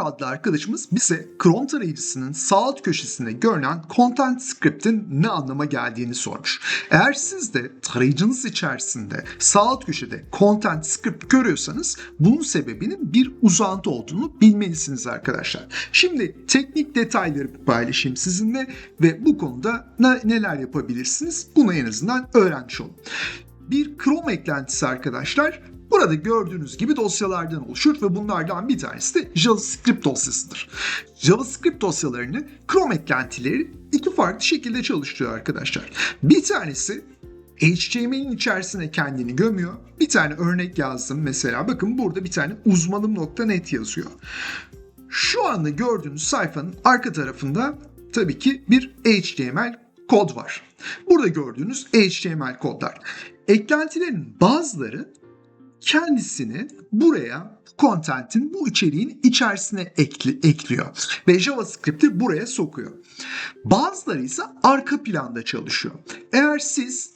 adlı arkadaşımız bize Chrome tarayıcısının sağ alt köşesinde görünen Content Script'in ne anlama geldiğini sormuş. Eğer siz de tarayıcınız içerisinde sağ alt köşede Content Script görüyorsanız bunun sebebinin bir uzantı olduğunu bilmelisiniz arkadaşlar. Şimdi teknik detayları paylaşayım sizinle ve bu konuda ne- neler yapabilirsiniz bunu en azından öğrenmiş olun. Bir Chrome eklentisi arkadaşlar Burada gördüğünüz gibi dosyalardan oluşur ve bunlardan bir tanesi de JavaScript dosyasıdır. JavaScript dosyalarını Chrome eklentileri iki farklı şekilde çalıştırıyor arkadaşlar. Bir tanesi HTML'in içerisine kendini gömüyor. Bir tane örnek yazdım mesela. Bakın burada bir tane uzmanım.net yazıyor. Şu anda gördüğünüz sayfanın arka tarafında tabii ki bir HTML kod var. Burada gördüğünüz HTML kodlar. Eklentilerin bazıları kendisini buraya content'in bu içeriğin içerisine ekli, ekliyor ve JavaScript'i buraya sokuyor. Bazıları ise arka planda çalışıyor. Eğer siz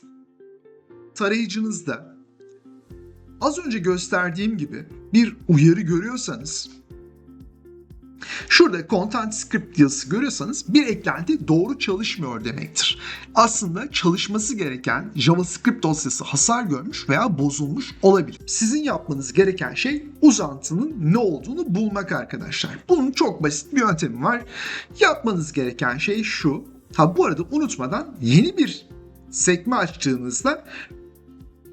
tarayıcınızda az önce gösterdiğim gibi bir uyarı görüyorsanız Şurada content script yazısı görüyorsanız bir eklenti doğru çalışmıyor demektir. Aslında çalışması gereken JavaScript dosyası hasar görmüş veya bozulmuş olabilir. Sizin yapmanız gereken şey uzantının ne olduğunu bulmak arkadaşlar. Bunun çok basit bir yöntemi var. Yapmanız gereken şey şu. Ha bu arada unutmadan yeni bir sekme açtığınızda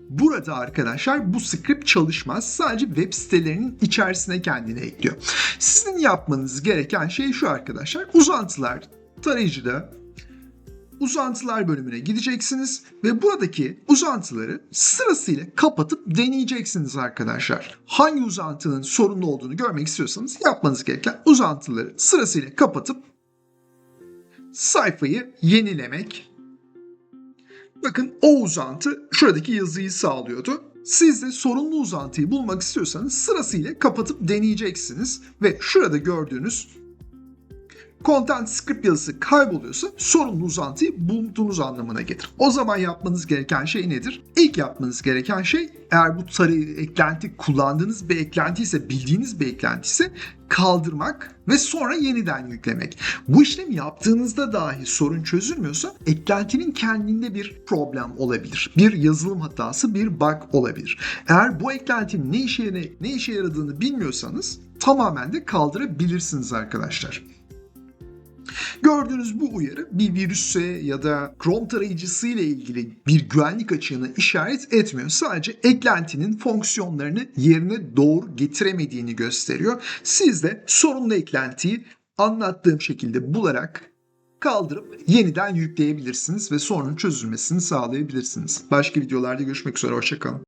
Burada arkadaşlar bu script çalışmaz. Sadece web sitelerinin içerisine kendini ekliyor. Sizin yapmanız gereken şey şu arkadaşlar. Uzantılar tarayıcıda uzantılar bölümüne gideceksiniz ve buradaki uzantıları sırasıyla kapatıp deneyeceksiniz arkadaşlar. Hangi uzantının sorunlu olduğunu görmek istiyorsanız yapmanız gereken uzantıları sırasıyla kapatıp sayfayı yenilemek Bakın o uzantı şuradaki yazıyı sağlıyordu. Siz de sorunlu uzantıyı bulmak istiyorsanız sırasıyla kapatıp deneyeceksiniz ve şurada gördüğünüz content script yazısı kayboluyorsa sorunlu uzantıyı bulduğunuz anlamına gelir. O zaman yapmanız gereken şey nedir? İlk yapmanız gereken şey eğer bu tarı eklenti kullandığınız bir eklenti ise bildiğiniz bir eklenti ise kaldırmak ve sonra yeniden yüklemek. Bu işlemi yaptığınızda dahi sorun çözülmüyorsa eklentinin kendinde bir problem olabilir. Bir yazılım hatası, bir bug olabilir. Eğer bu eklentinin ne işe ne işe yaradığını bilmiyorsanız tamamen de kaldırabilirsiniz arkadaşlar. Gördüğünüz bu uyarı bir virüse ya da Chrome tarayıcısı ile ilgili bir güvenlik açığını işaret etmiyor. Sadece eklentinin fonksiyonlarını yerine doğru getiremediğini gösteriyor. Siz de sorunlu eklentiyi anlattığım şekilde bularak kaldırıp yeniden yükleyebilirsiniz ve sorunun çözülmesini sağlayabilirsiniz. Başka videolarda görüşmek üzere, hoşçakalın.